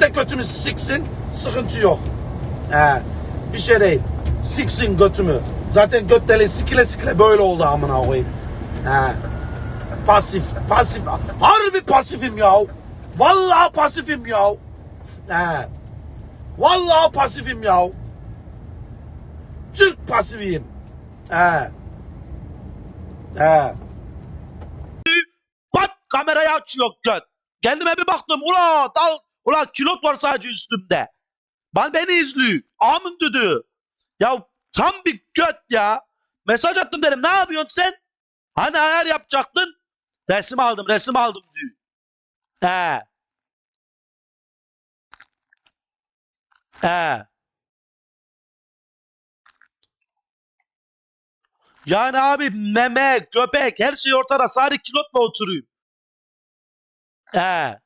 De götümü siksin. Sıkıntı yok. He. Bir şey değil. Siksin götümü. Zaten göt deliği sikile sikile böyle oldu amına koyayım. He. Pasif. Pasif. Harbi pasifim ya. Vallahi pasifim ya. He. Vallahi pasifim ya. Türk pasifiyim. He. He. Pat kamerayı açıyor göt. Kendime bir baktım. Ula dal. Ula kilot var sadece üstümde. Ben beni izliyor. Amın dedi. Ya tam bir göt ya. Mesaj attım dedim. Ne yapıyorsun sen? Hani ayar yapacaktın? Resim aldım, resim aldım diyor. He. He. Yani abi meme, göbek her şey ortada. Sadece kilotla oturuyor. He.